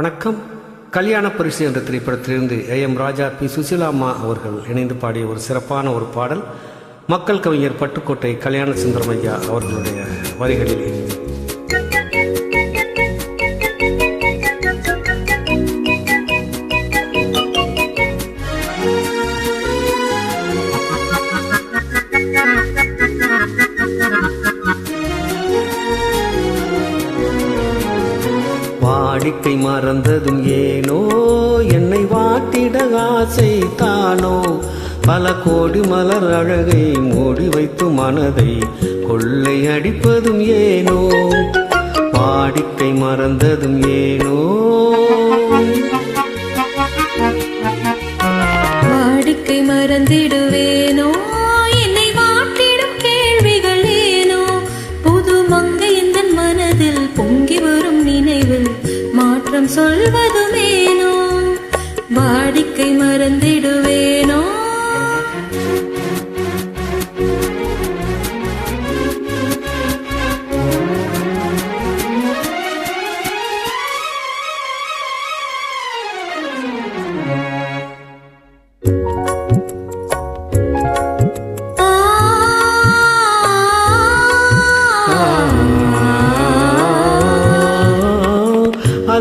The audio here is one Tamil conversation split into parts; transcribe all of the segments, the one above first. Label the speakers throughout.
Speaker 1: வணக்கம். கல்யாண பரிசு என்ற திரைப்படத்திலிருந்து ஏ. எம். ராஜா பி. சுசிலாமா அவர்கள் இணைந்து பாடிய ஒரு சிறப்பான ஒரு பாடல் மக்கள் கவிஞர் பட்டுக்கோட்டை கல்யாண சுந்தரமையா அவர்களுடைய வரிகளில் வாடிக்கை மறந்ததும் ஏனோ? என்னை வாட்டிட ஆசை தானோ? பல கோடி மலர் அழகை மூடி வைத்து மனதை கொள்ளை அடிப்பதும் ஏனோ? வாடிக்கை மறந்ததும் ஏனோ?
Speaker 2: வாடிக்கை மறந்திடுவே சொல்வதுமேனோ வாடிக்கை மறந்திடுவேன்.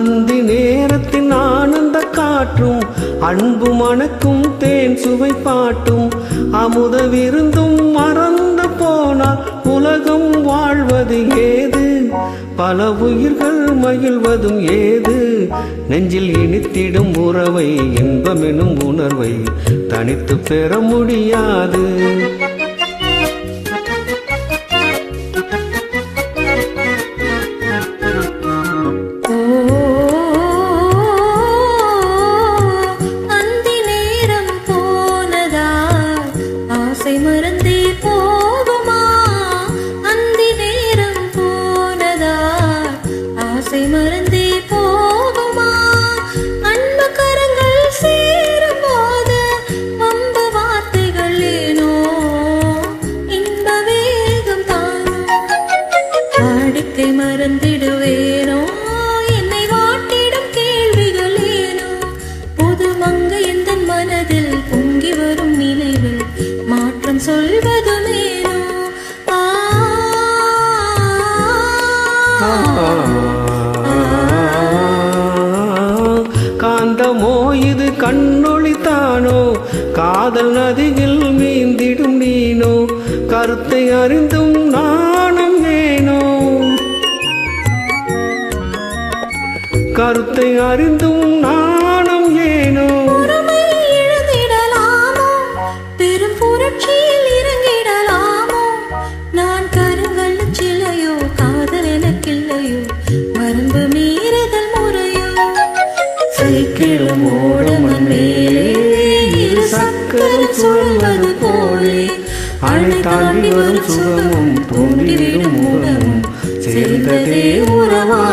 Speaker 1: சந்தி நேரத்தின் ஆனந்த காற்றும் அன்பு மணக்கும் தேன் சுவை பாட்டும். அமுத விருந்தும் மறந்து போனால் உலகம் வாழ்வது ஏது? பல உயிர்கள் மகிழ்வதும் ஏது? நெஞ்சில் இனித்திடும் உறவை இன்பமெனும் உணர்வை தனித்து பெற முடியாது. காந்தமோ இது கண்ணொளி தானோ? காதல் நதியில் மீந்திடும் நீனோ? கருத்தை அறிந்தும் நாணம் ஏனோ? கருத்தை அறிந்தும் நாணம் ஏனோ?
Speaker 2: பெரும் புரட்சியில் சொல்வது போலே. அணை தாண்டி வரும் சுகமும் தோன்றிவிடும் முகமும் சேர்ந்ததே உறவா.